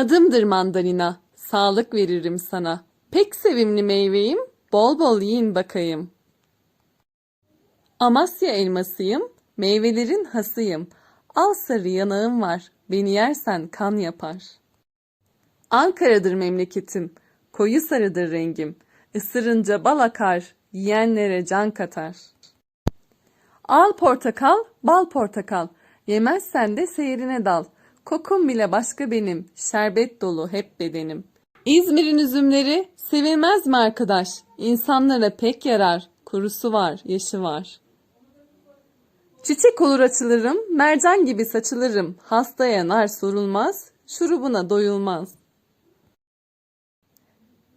Adımdır mandalina, sağlık veririm sana. Pek sevimli meyveyim, bol bol yiyin bakayım. Amasya elmasıyım, meyvelerin hasıyım. Al sarı yanağım var, beni yersen kan yapar. Ankara'dır memleketim, koyu sarıdır rengim. Isırınca bal akar, yiyenlere can katar. Al portakal, bal portakal. Yemezsen de seyrine dal. Kokum bile başka benim, şerbet dolu hep bedenim. İzmir'in üzümleri sevilmez mi arkadaş? İnsanlara pek yarar, kurusu var, yaşı var. Çiçek olur açılırım, mercan gibi saçılırım. Hastaya nar sorulmaz, şurubuna doyulmaz.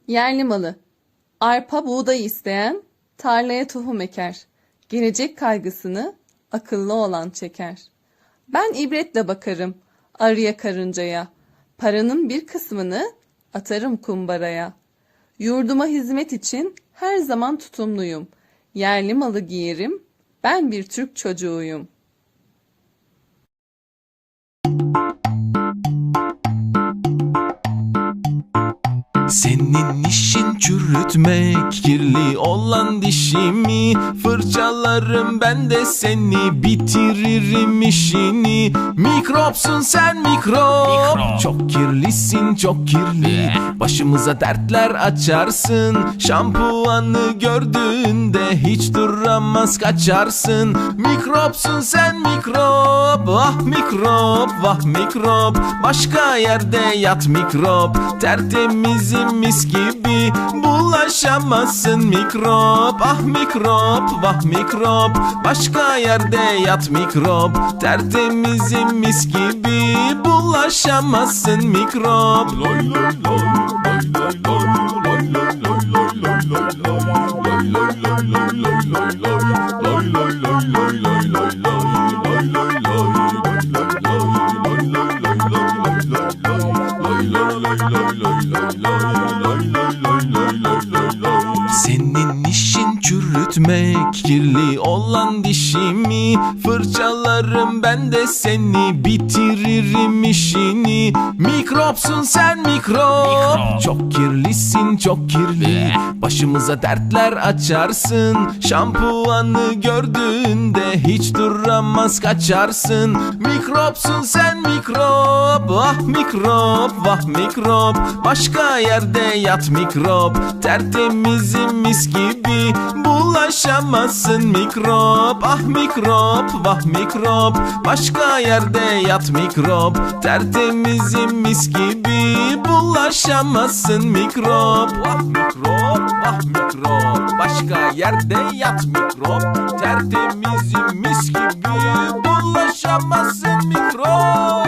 Yerli malı. Arpa buğday isteyen tarlaya tohum eker. Gelecek kaygısını akıllı olan çeker. Ben ibretle bakarım arıya karıncaya. Paranın bir kısmını atarım kumbaraya. Yurduma hizmet için her zaman tutumluyum. Yerli malı giyerim. Ben bir Türk çocuğuyum. Senin işin çürütmek Kirli olan dişimi Fırçalarım ben de seni Bitiririm işini. Mikropsun sen mikrop, Çok kirlisin çok kirli. Başımıza dertler açarsın. Şampuanı gördüğünde Hiç duramaz kaçarsın. Mikropsun sen mikrop. Ah mikrop vah mikrop. Başka yerde yat mikrop Tertemizim mis gibi Bulaşamazsın mikrop Ah mikrop vah mikrop Başka yerde yat mikrop Tertemizim mis gibi Bulaşamazsın mikrop Loy loy loy loy loy loy loy loy loy loy loy loy senin işin çürütmek Kirli olan dişimi Fırçalarım ben de seni Bitiririm işini. Mikropsun sen mikrop, Çok kirlisin çok kirli. Başımıza dertler açarsın. Şampuanı gördüğünde Hiç duramaz kaçarsın. Mikropsun sen mikrop. Ah mikrop vah mikrop. Başka yerde yat mikrop. Tertemizim mis gibi Bulaşamazsın mikrop. Ah mikrop vah mikrop. Başka yerde yat mikrop. Tertemizim mis gibi. Bulaşamazsın mikrop. Ah mikrop vah mikrop. Başka yerde yat mikrop. Tertemizim mis gibi. Bulaşamazsın mikrop